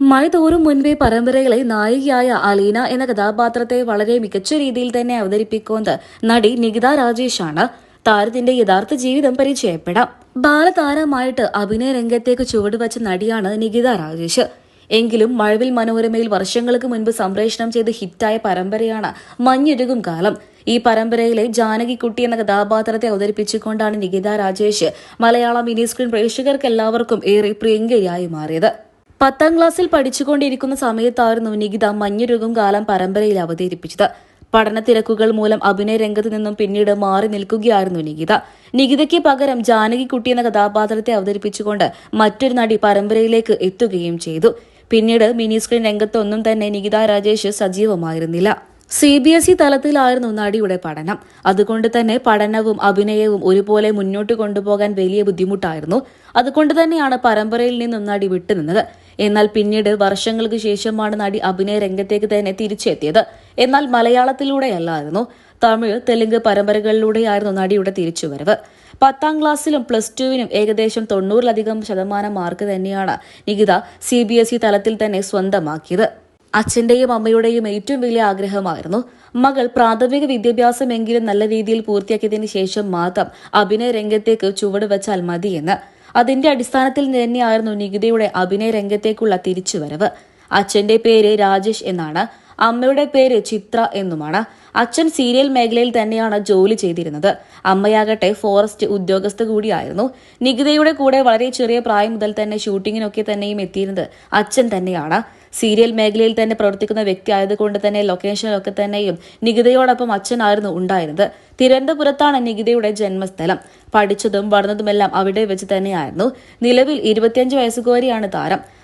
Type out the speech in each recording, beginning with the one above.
മഴ തോറും മുൻപേ പരമ്പരകളെ നായികയായ അലീന എന്ന കഥാപാത്രത്തെ വളരെ മികച്ച രീതിയിൽ തന്നെ അവതരിപ്പിക്കുന്നത് നടി നികിത രാജേഷാണ്. താരത്തിന്റെ യഥാർത്ഥ ജീവിതം പരിചയപ്പെടാം. ബാലതാരമായിട്ട് അഭിനയ രംഗത്തേക്ക് ചുവടുവച്ച നടിയാണ് നികിത രാജേഷ്. എങ്കിലും മഴവിൽ മനോരമയിൽ വർഷങ്ങൾക്ക് മുൻപ് സംപ്രേഷണം ചെയ്ത് ഹിറ്റായ പരമ്പരയാണ് മഞ്ഞുരുകും കാലം. ഈ പരമ്പരയിലെ ജാനകിക്കുട്ടി എന്ന കഥാപാത്രത്തെ അവതരിപ്പിച്ചുകൊണ്ടാണ് നികിത രാജേഷ് മലയാളം മിനി സ്ക്രീൻ പ്രേക്ഷകർക്ക് എല്ലാവർക്കും ഏറെ പ്രിയങ്കരിയായി മാറിയത്. പത്താം ക്ലാസ്സിൽ പഠിച്ചുകൊണ്ടിരിക്കുന്ന സമയത്തായിരുന്നു നികിത മഞ്ഞുരുകും കാലം പരമ്പരയിൽ അവതരിപ്പിച്ചത്. പഠന തിരക്കുകൾ മൂലം അഭിനയ രംഗത്ത് നിന്നും പിന്നീട് മാറി നിൽക്കുകയായിരുന്നു നികിത. നികിതയ്ക്ക് പകരം ജാനകിക്കുട്ടി എന്ന കഥാപാത്രത്തെ അവതരിപ്പിച്ചുകൊണ്ട് മറ്റൊരു നടി പരമ്പരയിലേക്ക് എത്തുകയും ചെയ്തു. പിന്നീട് മിനി സ്ക്രീൻ രംഗത്തൊന്നും തന്നെ നികിത രാജേഷ് സജീവമായിരുന്നില്ല. സി ബി എസ് ഇ തലത്തിലായിരുന്നു നടിയുടെ പഠനം. അതുകൊണ്ട് തന്നെ പഠനവും അഭിനയവും ഒരുപോലെ മുന്നോട്ട് കൊണ്ടുപോകാൻ വലിയ ബുദ്ധിമുട്ടായിരുന്നു. അതുകൊണ്ട് തന്നെയാണ് പരമ്പരയിൽ നിന്നും നടി വിട്ടുനിന്നത്. എന്നാൽ പിന്നീട് വർഷങ്ങൾക്ക് ശേഷമാണ് നടി അഭിനയ രംഗത്തേക്ക് തന്നെ തിരിച്ചെത്തിയത്. എന്നാൽ മലയാളത്തിലൂടെയല്ലായിരുന്നു തമിഴ് തെലുങ്ക് പരമ്പരകളിലൂടെയായിരുന്നു നടിയുടെ തിരിച്ചുവരവ്. പത്താം ക്ലാസ്സിലും പ്ലസ് ടുവിനും ഏകദേശം തൊണ്ണൂറിലധികം ശതമാനം മാർക്ക് തന്നെയാണ് നികിത സി തലത്തിൽ തന്നെ സ്വന്തമാക്കിയത്. അച്ഛന്റെയും അമ്മയുടെയും ഏറ്റവും വലിയ ആഗ്രഹമായിരുന്നു. മകൾ പ്രാഥമിക വിദ്യാഭ്യാസമെങ്കിലും നല്ല രീതിയിൽ പൂർത്തിയാക്കിയതിനു ശേഷം മാത്രം അഭിനയ രംഗത്തേക്ക് ചുവട് വെച്ചാൽ മതിയെന്ന്. അതിന്റെ അടിസ്ഥാനത്തിൽ തന്നെയായിരുന്നു നികിതയുടെ അഭിനയ രംഗത്തേക്കുള്ള തിരിച്ചുവരവ്. അച്ഛന്റെ പേര് രാജേഷ് എന്നാണ്. അമ്മയുടെ പേര് ചിത്ര എന്നുമാണ്. അച്ഛൻ സീരിയൽ മേഖലയിൽ തന്നെയാണ് ജോലി ചെയ്തിരുന്നത്. അമ്മയാകട്ടെ ഫോറസ്റ്റ് ഉദ്യോഗസ്ഥ കൂടിയായിരുന്നു. നികിതയുടെ കൂടെ വളരെ ചെറിയ പ്രായം മുതൽ തന്നെ ഷൂട്ടിങ്ങിനൊക്കെ തന്നെയും എത്തിയിരുന്നത് അച്ഛൻ തന്നെയാണ്. സീരിയൽ മേഖലയിൽ തന്നെ പ്രവർത്തിക്കുന്ന വ്യക്തി ആയതുകൊണ്ട് തന്നെ ലൊക്കേഷനിലൊക്കെ തന്നെയും നികിതയോടൊപ്പം അച്ഛനായിരുന്നു ഉണ്ടായിരുന്നത്. തിരുവനന്തപുരത്താണ് നികിതയുടെ ജന്മസ്ഥലം. പഠിച്ചതും വളർന്നതുമെല്ലാം അവിടെ വെച്ച് തന്നെയായിരുന്നു. നിലവിൽ ഇരുപത്തിയഞ്ച് വയസ്സുകാരിയാണ് താരം.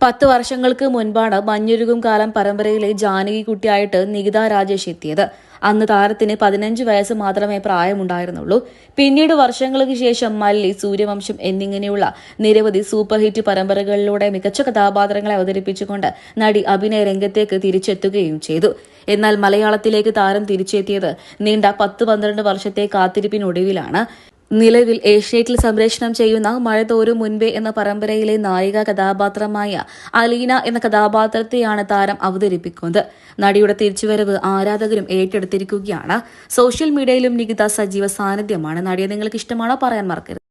പത്ത് വർഷങ്ങൾക്ക് മുൻപാണ് മഞ്ഞുരുകും കാലം പരമ്പരയിലെ ജാനകി കുട്ടിയായിട്ട് നികിത രാജേഷ് എത്തിയത്. അന്ന് താരത്തിന് പതിനഞ്ച് വയസ്സ് മാത്രമേ പ്രായമുണ്ടായിരുന്നുള്ളൂ. പിന്നീട് വർഷങ്ങൾക്ക് ശേഷം മല്ലി സൂര്യവംശം എന്നിങ്ങനെയുള്ള നിരവധി സൂപ്പർ ഹിറ്റ് പരമ്പരകളിലൂടെ മികച്ച കഥാപാത്രങ്ങളെ അവതരിപ്പിച്ചുകൊണ്ട് നടി അഭിനയ രംഗത്തേക്ക് തിരിച്ചെത്തുകയും ചെയ്തു. എന്നാൽ മലയാളത്തിലേക്ക് താരം തിരിച്ചെത്തിയത് നീണ്ട പത്ത് പന്ത്രണ്ട് വർഷത്തെ കാത്തിരിപ്പിനൊടുവിലാണ്. നിലവിൽ ഏഷ്യാറ്റിൽ സംപ്രേഷണം ചെയ്യുന്ന മഴ തോരും മുൻപേ എന്ന പരമ്പരയിലെ നായിക കഥാപാത്രമായ അലീന എന്ന കഥാപാത്രത്തെയാണ് താരം അവതരിപ്പിക്കുന്നത്. നടിയുടെ തിരിച്ചുവരവ് ആരാധകരും ഏറ്റെടുത്തിരിക്കുകയാണ്. സോഷ്യൽ മീഡിയയിലും നികിത സജീവ സാന്നിധ്യമാണ്. നടിയെ നിങ്ങൾക്ക് ഇഷ്ടമാണോ? പറയാൻ മറക്കരുത്.